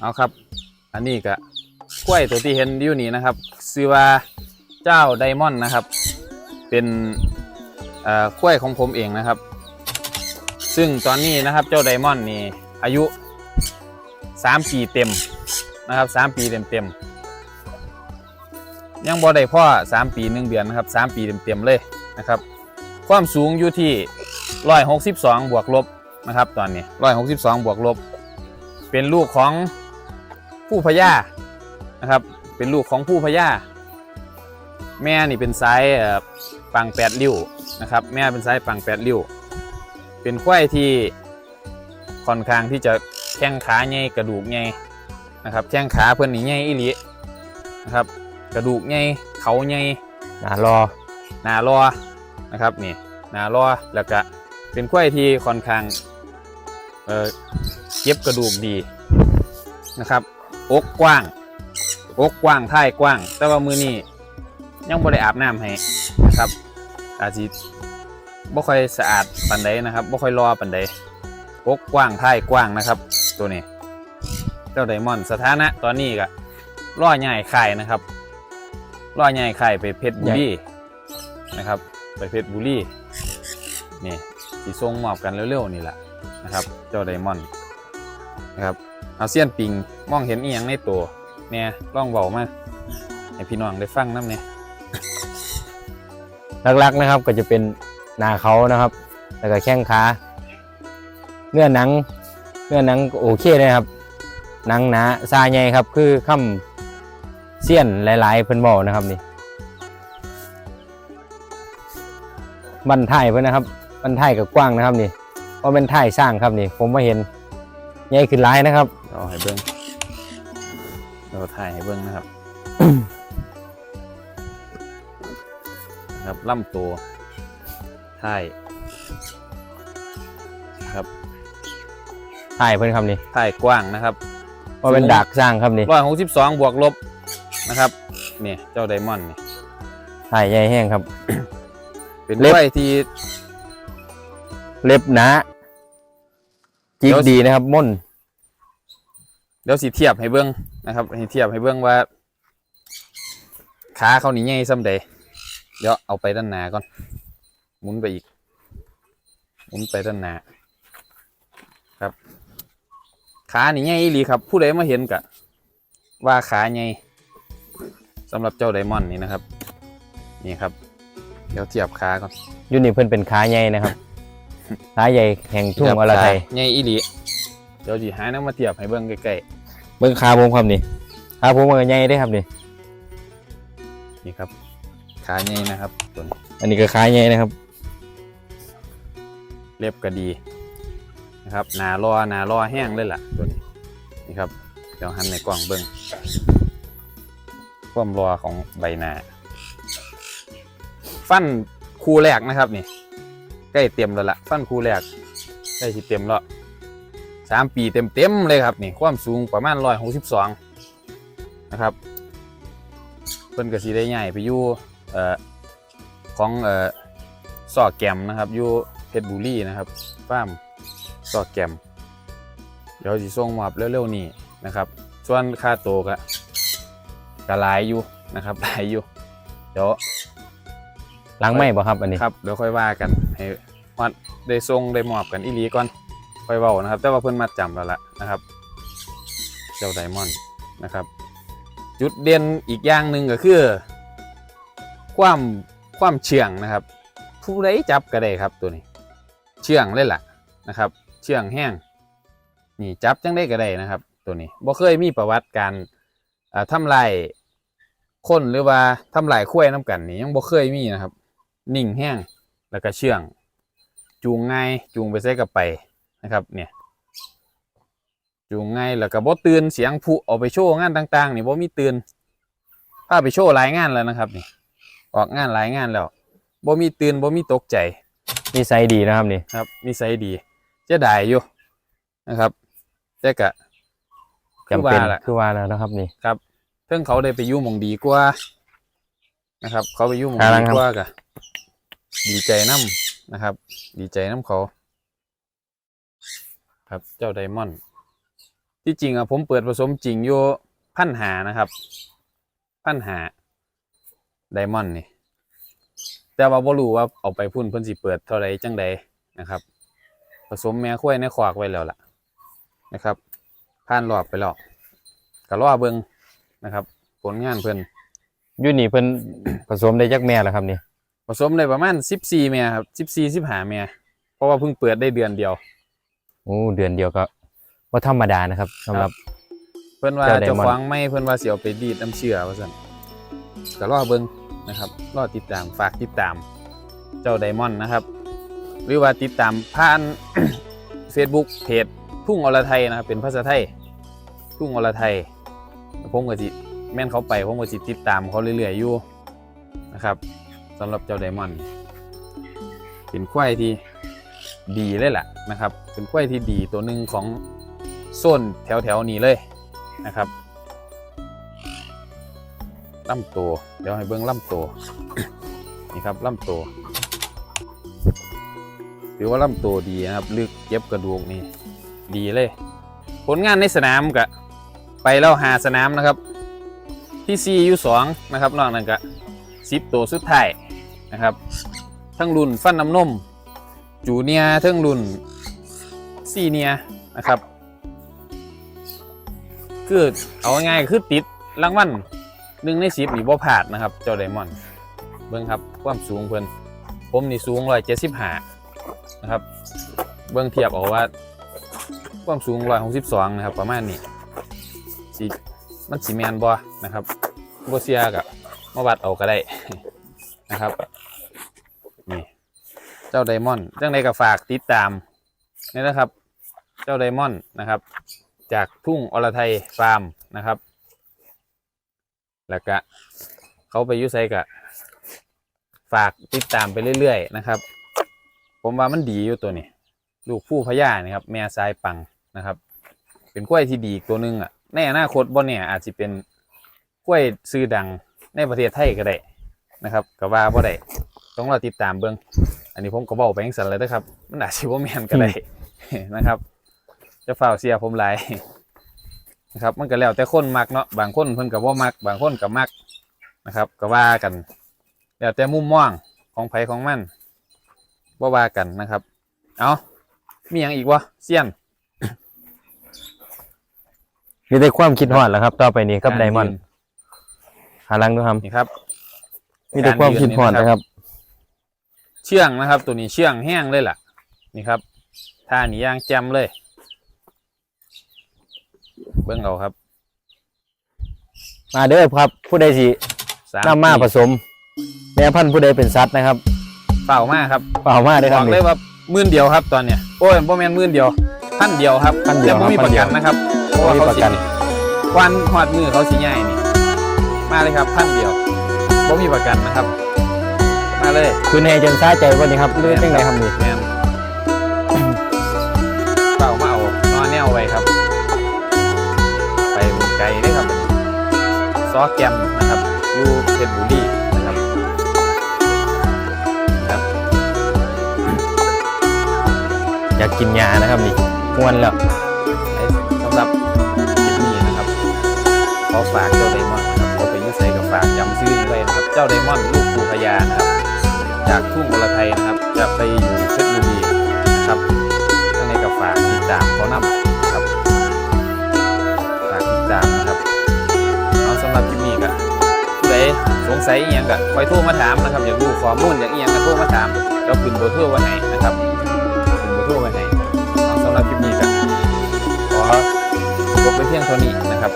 เอาครับ อันนี้ก็กล้วยตัวที่เห็นอยู่นี่นะครับชื่อว่าเจ้าไดมอนด์นะครับ เป็นเอ่อกล้วยของผมเองนะครับ ซึ่งตอนนี้นะครับเจ้าไดมอนด์นี่อายุ3ปีเต็มนะครับ3ปีเต็มเต็มยังบ่ได้พ่อ 3 ปี1เดือนนะครับ3ปีเต็มเต็มๆเลยนะครับ ความสูงอยู่ที่162 บวกลบนะครับ ตอนนี้162 บวกลบ เป็นลูกของ ผู้พญานะครับ เป็นลูกของผู้พญาแม่นี่เป็นสายเอ่อปังแปดริ้วนะครับ แม่เป็นสายปังแปดริ้ว เป็นควายที่ค่อนข้างที่จะแข้งขาใหญ่กระดูกใหญ่นะครับแข้งขาเพื่อนนี่ใหญ่อีหลีนะครับ กระดูกใหญ่เขาใหญ่หนารอหนารอนะครับนี่หนารอแล้วก็เป็นควายที่ค่อนข้างเอ่อเก็บกระดูกดีนะครับ อกกว้าง อกกว้างท้ายกว้าง แต่ว่ามือนี้ยังบ่ได้อาบน้ำให้นะครับ อาจจะบ่ค่อยสะอาดปานใดนะครับบ่ค่อยรอปานใดอกกว้างท้ายกว้างนะครับ ตัวนี้ เจ้าไดมอนด์สถานะตอนนี้ก็ล่อใหญ่ไข่นะครับล่อใหญ่ไข่ไปเพชรบุรีนะครับ ไปเพชรบุรีนี่สีทรงมอบกันเร็วๆนี่แหละนะครับ เจ้าไดมอนด์ นะครับเอาเซียนปิงมองเห็นอีหยังในตัวเนี่ยล่องเบามาให้พี่น้องได้ฟังน้ำเนี่ยหลักๆนะครับก็จะเป็นหนาเขานะครับ แล้วก็แข้งขาเนื้อหนัง เนื้อหนังโอเคเลยครับ หนังหนาซาใหญ่ครับ คือค่ำเสี้ยนหลาย ๆ เพิ่นบอกนะครับนี่บันท้ายเพิ่นนะครับ บันท้ายกับกว้างนะครับนี่เพราะเป็นท้ายสร้างครับนี่ ผมมาเห็น ใหญ่ขึ้นหลายนะครับเราให้เบิ้งเราถ่ายให้เบิ้งนะครับนะครับล่ำตัวถ่ายครับท้ายเพิ่นครับนี่ถ่ายกว้างนะครับเพราะเป็นดากสร้างครับนี่ร้อยหกสิบสองบวกลบนะครับเนี่ยเจ้าไดมอนด์นี่ท้ายใหญ่แห้งครับ เป็นเล็บกล้วยที่เล็บหนา จิกดีนะครับม่นเดี๋ยวสิเทียบให้เบิ้งนะครับให้เทียบให้เบิ้งว่าขาเขานี่ใหญ่ซ้ำใดเดี๋ยวเอาไปด้านหน้าก่อนหมุนไปอีกหมุนไปด้านหน้าครับขานี่ใหญ่อีหลีครับ ผู้ใดมาเห็นกะว่าขาใหญ่สำหรับเจ้าไดมอนด์นี่นะครับ นี่ครับ เดี๋ยวเทียบขาก่อนอยูนี่เพิ่นเป็นขาใหญ่นะครับ ขาใหญ่แห่งทุ่งอรไทยใหญ่อีหลีเดี๋ยวสิหาน้ำมาเทียบให้เบิ้งใกล้เบิ่งขาผมครับนี่ขาผมมันก็ใหญ่ได้ครับนี่ๆนี่ครับขาใหญ่นะครับตัวนี้อันนี้ก็ขาใหญ่นะครับเล็บก็ดีนะครับหนารอหนารอแห้งเลยล่ะตัวนี้นี่ครับเดี๋ยวหันในกล้องเบิ้งความรอของใบหนาฟันคู่แรกนะครับนี่ ใกล้เต็มแล้วล่ะฟันคู่แรกใกล้สิเต็มแล้วสามปีเต็มเต็มๆเลยครับนี่ความสูงประมาณร้อยหกสิบสองนะครับเพิ่นก็สีได้ใหญ่ไปอยู่เอ่อของเอ่อซอกแกมนะครับอยู่เพชรบุรีนะครับฟาร์มซอกแกมเดี๋ยวสิส่งมอบเร็วๆนี้นะครับส่วนค่าตัวก็ก็หลายอยู่นะครับหลายอยู่เดี๋ยวล้างไม่บ่ครับอันนี้ครับเดี๋ยวค่อยว่ากัน ให้วัดได้ส่งได้มอบกันอีหลีก่อนค่อยเว้านะครับ แต่ว่าเพิ่นมาจำแล้วล่ะนะครับ เจ้าไดมอนด์นะครับ จุดเด่นอีกอย่างหนึ่งก็คือ ความความเชื่องนะครับ ผู้ใดจับก็ได้ครับตัวนี้ เชื่องเลยล่ะนะครับ เชื่องแห้งนี่จับจังได้ก็ได้นะครับ ตัวนี้บ่เคยมีประวัติการอ่าทำลายคนหรือว่าทำลายคุ้ยน้ำกันนี่ยังบ่เคยมีนะครับ นิ่งแห้ง แล้วก็เชื่อง จูงง่ายจูงไปใส่กับไปนะครับเนี่ยจูงง่ายแล้วก็บ่ตื่นเสียงผุออกไปโชว์งานต่างๆนี่บ่มีตื่นพาไปโชว์หลายงานแล้วนะครับนี่ออกงานหลายงานแล้วบ่มีตื่นบ่มีตกใจนิสัยดีนะครับนี่ครับนิสัยดีเจะได้อยู่นะครับแต่กะจำเป็นคือว่าล่ะคือว่าแล้วนะครับนี่ครับเพิ่งเขาได้ไปอยู่หมองดีกว่านะครับ เขาไปอยู่หมองครัดีบกว่ากะ ดีใจน้ำนะครับ ดีใจน้ำเขา ครับเจ้าไดมอนด์ที่จริงอะผมเปิดผสมจริงอยู่พันหานะครับ พันหาไดมอนด์นี่ แต่ว่าบ่รู้ว่าเอาไปพุ่นเพิ่นสิเปิดเท่าไรจังใดนะครับ ผสมแม่ข้วยในขวากไว้แล้วล่ะนะครับผ่านรอบไปแล้วก็รอเบิงนะครับ ผลงานเพิ่นอยู่นี่เพิ่นผสมได้จักแม่แล้วครับนี่ สมได้ประมาณ14แม่ครับ14 15แม่เพราะว่าเพิ่งเปิดได้เดือนเดียวโอ้เดือนเดียวก็ว่าธรรมดานะครับสำหรับ เพิ่นว่าเจ้าเจ้า Diamond ของไม่เพิ่นว่าสิเอาไปดีดน้ำเชื่อว่าซั่นก็รอเบิ่งนะครับรอติดตามฝากติดตามเจ้าไดมอนด์นะครับ หรือว่าติดตามผ่าน Facebook เพจทุ่งอรไทยนะครับ เป็นภาษาไทย ทุ่งอรไทยผมก็สิแม่นเขาไปผมก็สิติดตามเขาเรื่อยๆอยู่นะครับ สำหรับเจ้าไดมอนด์เป็นควายที่ดีเลยแหละนะครับ เป็นควายที่ดีตัวหนึ่งของโซนแถวๆนี้เลยนะครับลำตัวเดี๋ยวให้เบิ้งลำตัวนี่ครับลำตัวถือว่าลำตัวดีนะครับ ลึกเย็บกระดูกนี่ดีเลย ผลงานในสนามกะไปแล้วหาสนามนะครับ ที่ซีอยู่สองนะครับนอกนั้นก็สิบตัวสุดท้าย นะครับ ทั้งรุ่นฟันน้ำนม จูเนียทั้งรุ่นซีเนียนะครับ คือเอาง่ายๆคือติดรางวัลหนึ่งในสิบนี่บ่พลาดนะครับ เจ้าไดมอนด์เบิ่งครับความสูงเพิ่นผมนี่สูงร้อยเจ็ดสิบห้านะครับ เบิ่งเทียบเอาว่า ความสูงร้อยหกสิบสองนะครับ ประมาณนี้สิมันสีแมนบ่นะครับบ่เสียกับมาวัดเอาก็ได้นะครับ เจ้าไดมอนด์จังใดก็ฝากติดตามนี่นะครับ เจ้าไดมอนด์นะครับ จากทุ่งอรไทยฟาร์มนะครับ แล้วก็เขาไปยุไซกะฝากติดตามไปเรื่อยๆนะครับ ผมว่ามันดีอยู่ตัวนี้ลูกผู้พญานี่ครับ แม่สายปังนะครับ เป็นกล้วยที่ดีตัวหนึงอะในอนาคตบ่เนี่ยอาจจะเป็นกล้วยซื้อดังในประเทศไทยก็ได้นะครับก็ว่าบ่ได้ต้องรอติดตามเบิ่ง อันนี้ผมก็บอกไปจังซั่นเลยนะครับ มันอาจสิบ่แม่นก็ได้นะครับ จะฝ่าวเสียผมหลายนะครับ มันก็แล้วแต่คนมักเนาะบางคนเพิ่นก็บ่มัก บางคนก็มักนะครับ ก็ว่ากัน แล้วแต่มุมมองของไผของมันบ่ว่ากันนะครับ เอามีหยังอีกวะเซียนมีแต่ความคิดฮอดแล้วครับ ต่อไปนี้ครับการไดมอนด์ยืหาลังดูครับนี่ครับมีแต่ความคิดฮอดนะครับ เชื่องนะครับ ตัวนี้เชื่องแห้งเลยล่ะ นี่ครับท่านี้ย่างแจ่มเลย เบิ่งเอาครับ มาเด้อครับ ผู้ใดสิสามนำมาผปีสมแม่พันธุ์ผู้ใดเป็นสัตว์นะครับเปล่ามากครับเปล่ามาเด้อคบรัอบกเลยว่าหมื่นเดียวครับตอนเนี้ยโอ้ยบ่แม่นหมื่นเดียวพันเดียวครับพันเดียวแต่บ่มีครับประกันนะครับเพราะว่าบ่มีเขาประสิกันวันหอดมือเขาสิง่ายนี่มาเลยครับพันเดียวบ่มีประกันนะครับมา เลยคุณเฮจนซาใจวันนี้ครับเรื่องยังไงครับนี่แมนเปล่ามาเอานอนแนวไว้ครับ ไปบนไกลได้ครับซอแกมนะครับอยู่เพชรบุรีนะครับครับอยากกินยานะครับนี่ม้วนแล้วไอ้สำหรับคลิปนี้นะครับขอฝากเจ้าไดมอนด์นะครับขอไปอยุ่ใส่กับฝากจำชื่อนี้ไว้นะครับ เจ้าไดมอนด์ลูกปูพญานะครับ จากทุ่งอรไทยนะครับ จะไปอยู่เพชรบุรีนะครับยังไงกับฝากติดตามเขานำนะครับฝากติดตามนะครับเอาสำหรับคลิปนี้ก็ผู้ใดสงสัยอีหยังก็คอยโทรมาถามนะครับอยากรู้ข้อมูลอย่ากอีหยังก็โทรมาถามเราขึ้นเบอร์โทรไห้นะครับขึ้นเบอร์โทรไห้เอาสำหรับคลิปนี้ก็ขอจบไปเพียงเท่านี้นะครับ